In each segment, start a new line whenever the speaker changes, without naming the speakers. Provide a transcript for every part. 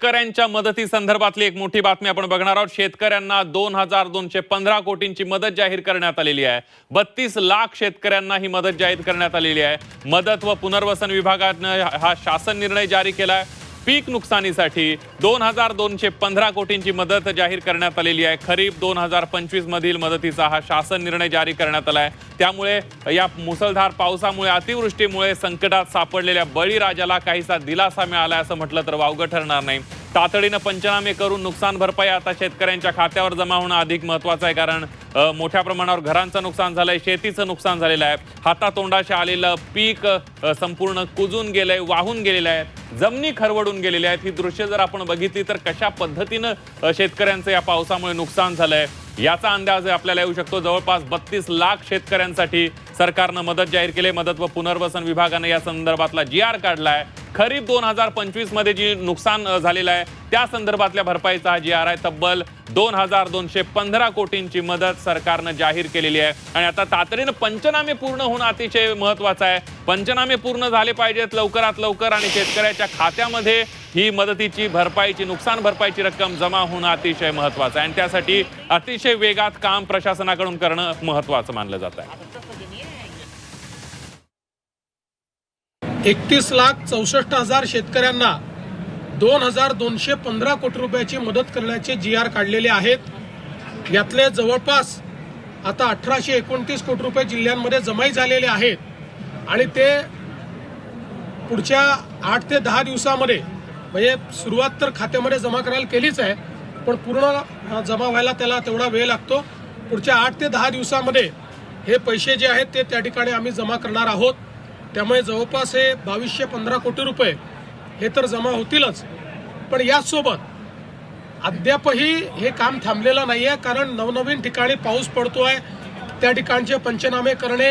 शेतकऱ्यांच्या मदती संदर्भातली एक मोठी बातमी आपण बघणार आहोत. शेतकऱ्यांना दोन हजार दोनशे पंधरा कोटींची मदत जाहीर करण्यात आलेली आहे. बत्तीस लाख शेतकऱ्यांना ही मदत जाहीर करण्यात आलेली आहे. मदत व पुनर्वसन विभागानं हा शासन निर्णय जारी केला आहे पीक नुकसानीसाठी दोन हजार दोनशे पंधरा कोटींची मदत जाहीर करण्यात आलेली आहे. खरीप दोन हजार पंचवीस मधील मदतीचा हा शासन निर्णय जारी करण्यात आला आहे. त्यामुळे या मुसळधार पावसामुळे अतिवृष्टीमुळे संकटात सापडलेल्या बळीराजाला काहीसा दिलासा मिळाला असं म्हटलं तर वावगं ठरणार नाही. तातडीनं पंचनामे करून नुकसान भरपाई आता शेतकऱ्यांच्या खात्यावर जमा होणं अधिक महत्वाचं आहे कारण मोठ्या प्रमाणावर घरांचं नुकसान झालंय शेतीचं नुकसान झालेलं आहे. हातातोंडाशी आलेलं पीक संपूर्ण कुजून गेलंय वाहून गेलेलं आहे. जमिनी खरवडून गेलेल्या आहेत. ही दृश्य जर आपण बघितली तर कशा पद्धतीनं शेतकऱ्यांचं या पावसामुळे नुकसान झालंय याचा अंदाज आपल्याला येऊ शकतो. जवळपास बत्तीस लाख शेतकऱ्यांसाठी सरकारनं मदत जाहीर केली आहे. मदत व पुनर्वसन विभागानं या संदर्भातला जी आर काढलाय. खरीप दोन हजार पंचवीसमध्ये जी नुकसान झालेलं आहे त्या संदर्भातल्या भरपाईचा हा जी आर आहे तब्बल दोन हजार दोनशे पंधरा कोटींची मदत सरकारनं जाहीर केलेली आहे. आणि आता तातडीनं पंचनामे पूर्ण होणं अतिशय महत्वाचं आहे. पंचनामे पूर्ण झाले पाहिजेत लवकरात लवकर आणि शेतकऱ्याच्या खात्यामध्ये ही मदतीची भरपाईची नुकसान भरपाईची रक्कम जमा होणं अतिशय महत्वाचं आहे. आणि त्यासाठी अतिशय वेगात काम प्रशासनाकडून करणं महत्वाचं मानलं जात आहे.
एकतीस लाख चौसष्ट हजार शेतकऱ्यांना दोन हजार दोनशे पंधरा कोटी रुपयाची मदत करण्याचे जी आर काढलेले आहेत. यातले जवळपास आता अठराशे एकोणतीस कोटी रुपये जिल्ह्यांमध्ये जमाई झालेले आहेत. आणि ते पुढच्या आठ ते दहा दिवसामध्ये म्हणजे सुरुवात तर खात्यामध्ये जमा करायला केलीच आहे पण पूर्ण जमा व्हायला त्याला तेवढा वेळ लागतो. पुढच्या आठ ते दहा दिवसामध्ये हे पैसे जे आहेत ते त्या ठिकाणी आम्ही जमा करणार आहोत. त्यामुळे जवळपास हे बावीसशे पंधरा कोटी रुपये हे तर जमा होतीलच. पण याचसोबत अद्यापही हे काम थांबलेलं नाही आहे कारण नवनवीन ठिकाणी पाऊस पडतो आहे त्या ठिकाणचे पंचनामे करणे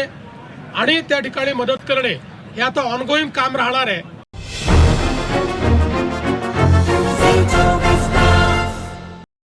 आणि त्या ठिकाणी मदत करणे हे आता ऑनगोईंग काम राहणार आहे.